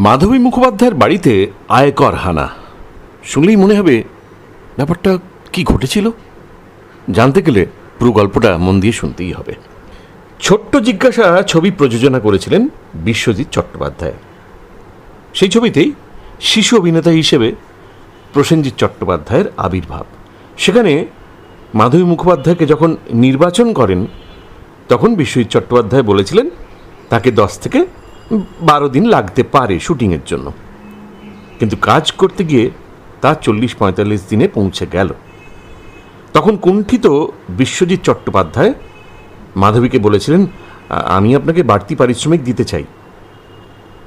মাধবী মুখোপাধ্যায়ের বাড়িতে আয়কর হানা। শুনলেই মনে হবে, ব্যাপারটা কি ঘটেছিল? জানতে গেলে পুরো গল্পটা মন দিয়ে শুনতেই হবে। ছোট্ট জিজ্ঞাসা ছবি প্রযোজনা করেছিলেন বিশ্বজিৎ চট্টোপাধ্যায়। সেই ছবিতেই শিশু অভিনেতা হিসেবে প্রসেনজিৎ চট্টোপাধ্যায়ের আবির্ভাব। সেখানে মাধবী মুখোপাধ্যায়কে যখন নির্বাচন করেন, তখন বিশ্বজিৎ চট্টোপাধ্যায় বলেছিলেন, তাকে দশ থেকে বারো দিন লাগতে পারে শুটিংয়ের জন্য। কিন্তু কাজ করতে গিয়ে তা চল্লিশ পঁয়তাল্লিশ দিনে পৌঁছে গেল। তখন কুণ্ঠিত বিশ্বজিৎ চট্টোপাধ্যায় মাধবীকে বলেছিলেন, আমি আপনাকে বাড়তি পারিশ্রমিক দিতে চাই।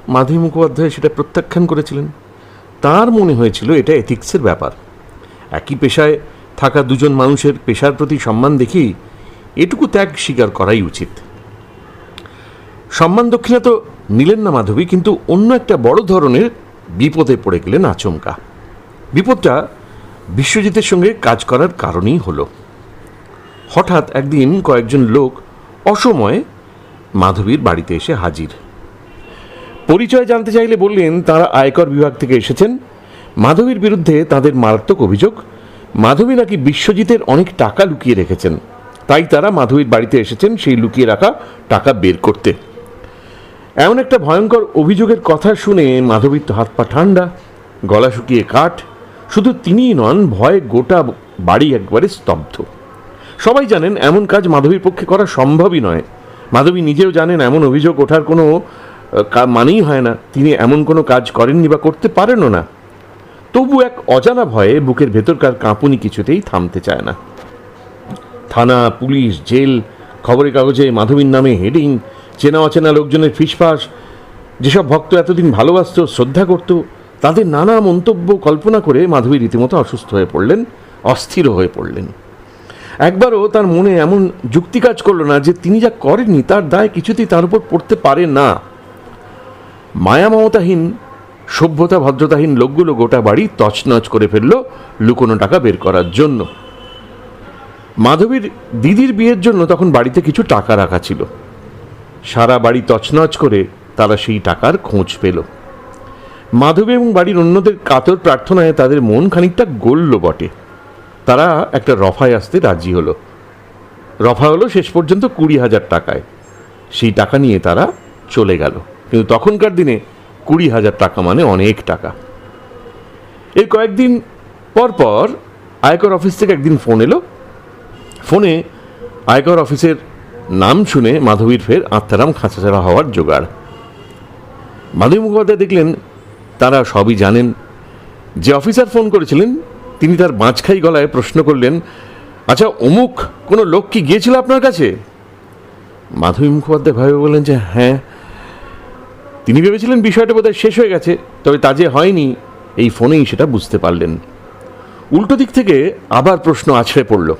মাধবী মুখোপাধ্যায় সেটা প্রত্যাখ্যান করেছিলেন। তার মনে হয়েছিল এটা এথিক্সের ব্যাপার। একই পেশায় থাকা দুজন মানুষের পেশার প্রতি সম্মান দেখেই এটুকু ত্যাগ স্বীকার করাই উচিত। সম্মান দক্ষিণা তো নিলেন না মাধবী, কিন্তু অন্য একটা বড় ধরনের বিপদে পড়ে গেলেন আচমকা। বিপদটা বিশ্বজিতের সঙ্গে কাজ করার কারণেই হলো। হঠাৎ একদিন কয়েকজন লোক অসময়ে মাধবীর বাড়িতে এসে হাজির। পরিচয় জানতে চাইলে বললেন, তারা আয়কর বিভাগ থেকে এসেছেন। মাধবীর বিরুদ্ধে তাদের মারাত্মক অভিযোগ, মাধবী নাকি বিশ্বজিতের অনেক টাকা লুকিয়ে রেখেছেন। তাই তারা মাধবীর বাড়িতে এসেছেন সেই লুকিয়ে রাখা টাকা বের করতে। এমন একটা ভয়ঙ্কর অভিযোগের কথা শুনে মাধবীর তো হাত পা ঠান্ডা, গলা শুকিয়ে কাঠ, শুধু তিনিই নন, ভয়ে গোটা বাড়ি একবারে স্তব্ধ। সবাই জানেন এমন কাজ মাধবীর পক্ষে করা সম্ভবই নয়। মাধবী নিজেও জানেন এমন অভিযোগ ওঠার কোনো মানেই হয় না। তিনি এমন কোনো কাজ করেননি বা করতে পারেনও না। তবু এক অজানা ভয়ে বুকের ভেতরকার কাঁপুনি কিছুতেই থামতে চায় না। থানা, পুলিশ, জেল, খবরের কাগজে মাধবীর নামে হেডিং চেনা অচেনা লোকজনের ফিসফাস, যেসব ভক্ত এতদিন ভালোবাসত, শ্রদ্ধা করত, তাদের নানা মন্তব্য কল্পনা করে মাধবী রীতিমতো অসুস্থ হয়ে পড়লেন, অস্থির হয়ে পড়লেন। একবারও তার মনে এমন যুক্তি কাজ করল না যে তিনি যা করেননি তার দায় কিছুতেই তার উপর পড়তে পারে না। মায়া মমতাহীন, সভ্যতা ভদ্রতাহীন লোকগুলো গোটা বাড়ি তছনছ করে ফেলল লুকোনো টাকা বের করার জন্য। মাধবীর দিদির বিয়ের জন্য তখন বাড়িতে কিছু টাকা রাখা ছিল। সারা বাড়ি তছনছ করে তারা সেই টাকার খোঁজ পেল। মাধবী এবং বাড়ির অন্যদের কাতর প্রার্থনায় তাদের মন খানিকটা গলল বটে। তারা একটা রফায় আসতে রাজি হলো। রফা হলো শেষ পর্যন্ত কুড়ি হাজার টাকায়। সেই টাকা নিয়ে তারা চলে গেল। কিন্তু তখনকার দিনে কুড়ি হাজার টাকা মানে অনেক টাকা। এর কয়েকদিন পর পর আয়কর অফিস থেকে একদিন ফোন এলো। ফোনে আয়কর অফিসের নাম শুনে মাধবীর ফের আত্মারাম খাঁচাছাড়া হওয়ার জোগাড়। মাধবী মুখোপাধ্যায় দেখলেন, তারা সবই জানেন। যে অফিসার ফোন করেছিলেন, তিনি তার বাঁচখাই গলায় প্রশ্ন করলেন আচ্ছা অমুক কোনো লোক কি গিয়েছিল আপনার কাছে? মাধবী মুখোপাধ্যায় ভাবে বললেন যে হ্যাঁ। তিনি ভেবেছিলেন বিষয়টা বোধহয় শেষ হয়ে গেছে, তবে তা যে হয়নি, এই ফোনেই সেটা বুঝতে পারলেন। উল্টো দিক থেকে আবার প্রশ্ন আছড়ে পড়ল,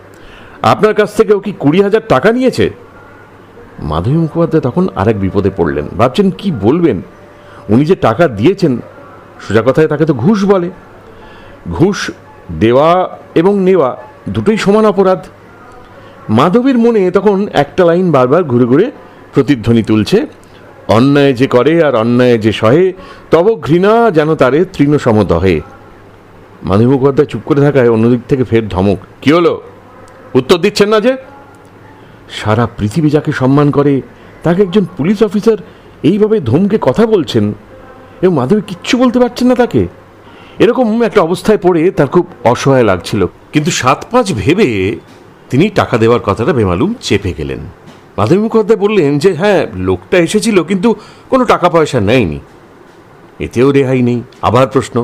আপনার কাছ থেকে ও কি কুড়ি হাজার টাকা নিয়েছে? মাধবী মুখোপাধ্যায় তখন আরেক বিপদে পড়লেন। ভাবছেন, কি বলবেন? উনি যে টাকা দিয়েছেন, সোজা কথায় তাকে তো ঘুষ বলে। ঘুষ, দেওয়া এবং নেওয়া দুটোই সমান অপরাধ। মাধবীর মনে তখন একটা লাইন বারবার ঘুরে ঘুরে প্রতিধ্বনি তুলছে, অন্যায় যে করে আর অন্যায় যে সহে, তব ঘৃণা যেন তারে তৃণসম দহে মাধবী মুখোপাধ্যায় চুপ করে থাকায় অন্যদিক থেকে ফের ধমক, কি হলো? উত্তর দিচ্ছেন না যে? সারা পৃথিবী যাকে সম্মান করে, তাকে একজন পুলিশ অফিসার এইভাবে ধমকে কথা বলছেন, এবং মাধবী কিচ্ছু বলতে পারছেন না তাকে। এরকম একটা অবস্থায় পড়ে তার খুব অসহায় লাগছিল। কিন্তু সাত পাঁচ ভেবে তিনি টাকা দেওয়ার কথাটা বেমালুম চেপে গেলেন। মাধবী মুখোপাধ্যায় বললেন যে হ্যাঁ লোকটা এসেছিল, কিন্তু কোনো টাকা পয়সা নেয়নি। এতেও রেহাই নেই। আবার প্রশ্ন,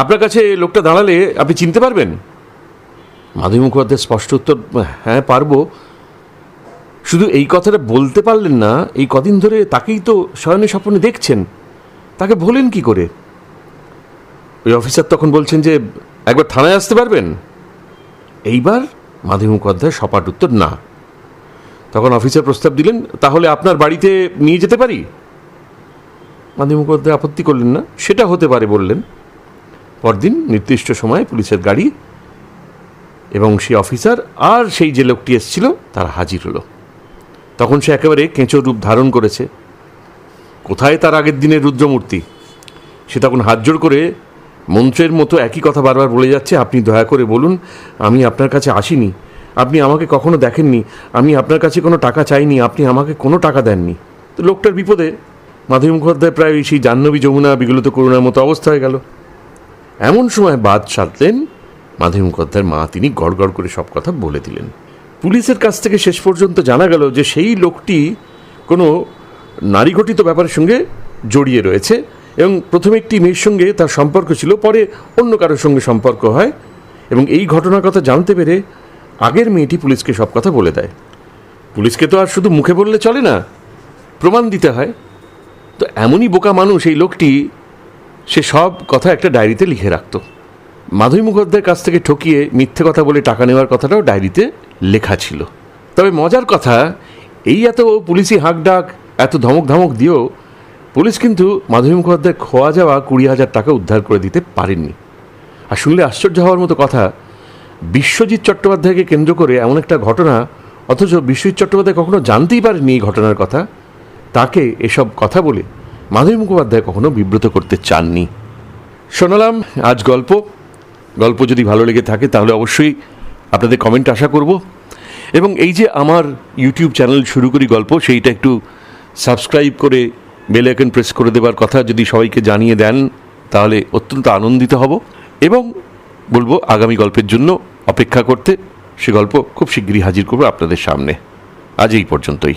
আপনার কাছে লোকটা দাঁড়ালে আপনি চিনতে পারবেন? মাধবী মুখোপাধ্যায় স্পষ্ট উত্তর হ্যাঁ পারব। শুধু এই কথাটা বলতে পারলেন না, এই কদিন ধরে তাকেই তো শয়নে স্বপ্নে দেখছেন। তাকে বলেন কি করে? ওই অফিসার তখন বলছেন যে, একবার থানায় আসতে পারবেন? এইবার মাধবী মুখোপাধ্যায় সপাট উত্তর, না। তখন অফিসার প্রস্তাব দিলেন, তাহলে আপনার বাড়িতে নিয়ে যেতে পারি? মাধবী মুখোপাধ্যায় আপত্তি করলেন না, সেটা হতে পারে, বললেন। পরদিন নির্দিষ্ট সময়ে পুলিশের গাড়ি এবং সেই অফিসার আর সেই যে লোকটি এসেছিল, তারা হাজির হলো। তখন সে একেবারে কেঁচো রূপ ধারণ করেছে। কোথায় তার আগের দিনের রুদ্রমূর্তি? সে তখন হাত জোড় করে মন্ত্রের মতো একই কথা বারবার বলে যাচ্ছে, আপনি দয়া করে বলুন, আমি আপনার কাছে আসিনি। আপনি আমাকে কখনো দেখেননি, আমি আপনার কাছে কোনো টাকা চাইনি, আপনি আমাকে কোনো টাকা দেননি। তো লোকটার বিপদে মাধবী মুখোপাধ্যায় প্রায় সেই জাহ্নবী যমুনা, বিগলিত করুণার মতো অবস্থা হয়ে গেল। এমন সময় বাদ সাধলেন মাধবী মুখোপাধ্যায়ের মা, তিনি গড় গড় করে সব কথা বলে দিলেন। পুলিশের কাছ থেকে শেষ পর্যন্ত জানা গেল যে সেই লোকটি কোনো নারী ঘটিত ব্যাপারের সঙ্গে জড়িয়ে রয়েছে এবং প্রথমে একটি মেয়ের সঙ্গে তার সম্পর্ক ছিল, পরে অন্য কারোর সঙ্গে সম্পর্ক হয় এবং এই ঘটনার কথা জানতে পেরে আগের মেয়েটি পুলিশকে সব কথা বলে দেয়। পুলিশকে তো আর শুধু মুখে বললে চলে না, প্রমাণ দিতে হয়। তো এমনই বোকা মানুষ এই লোকটি, সে সব কথা একটা ডায়েরিতে লিখে রাখত। মাধবী মুখোপাধ্যায়ের কাছ থেকে ঠকিয়ে মিথ্যে কথা বলে টাকা নেওয়ার কথাটাও ডায়েরিতে লেখা ছিল। তবে মজার কথা, এই এত পুলিশি হাঁক ডাক এত ধমক ধমক দিয়েও পুলিশ কিন্তু মাধবী মুখোপাধ্যায় খোয়া যাওয়া কুড়ি হাজার টাকা উদ্ধার করে দিতে পারেননি। আর শুনলে আশ্চর্য হওয়ার মতো কথা, বিশ্বজিৎ চট্টোপাধ্যায়কে কেন্দ্র করে এমন একটা ঘটনা, অথচ বিশ্বজিৎ চট্টোপাধ্যায় কখনো জানতেই পারেনি এই ঘটনার কথা। তাকে এসব কথা বলে মাধবী মুখোপাধ্যায় কখনো বিব্রত করতে চাননি। শোনালাম আজ গল্প। গল্প যদি ভালো লেগে থাকে তাহলে অবশ্যই আপনাদের কমেন্ট আশা করব। এবং এই যে আমার ইউটিউব চ্যানেল শুরু করি গল্প, সেইটা একটু সাবস্ক্রাইব করে বেল আইকন প্রেস করে দেবার কথা যদি সবাইকে জানিয়ে দেন, তাহলে অত্যন্ত আনন্দিত হব। এবং বলব, আগামী গল্পের জন্য অপেক্ষা করতে সে গল্প খুব শীঘ্রই হাজির করব আপনাদের সামনে। আজ এই পর্যন্তই।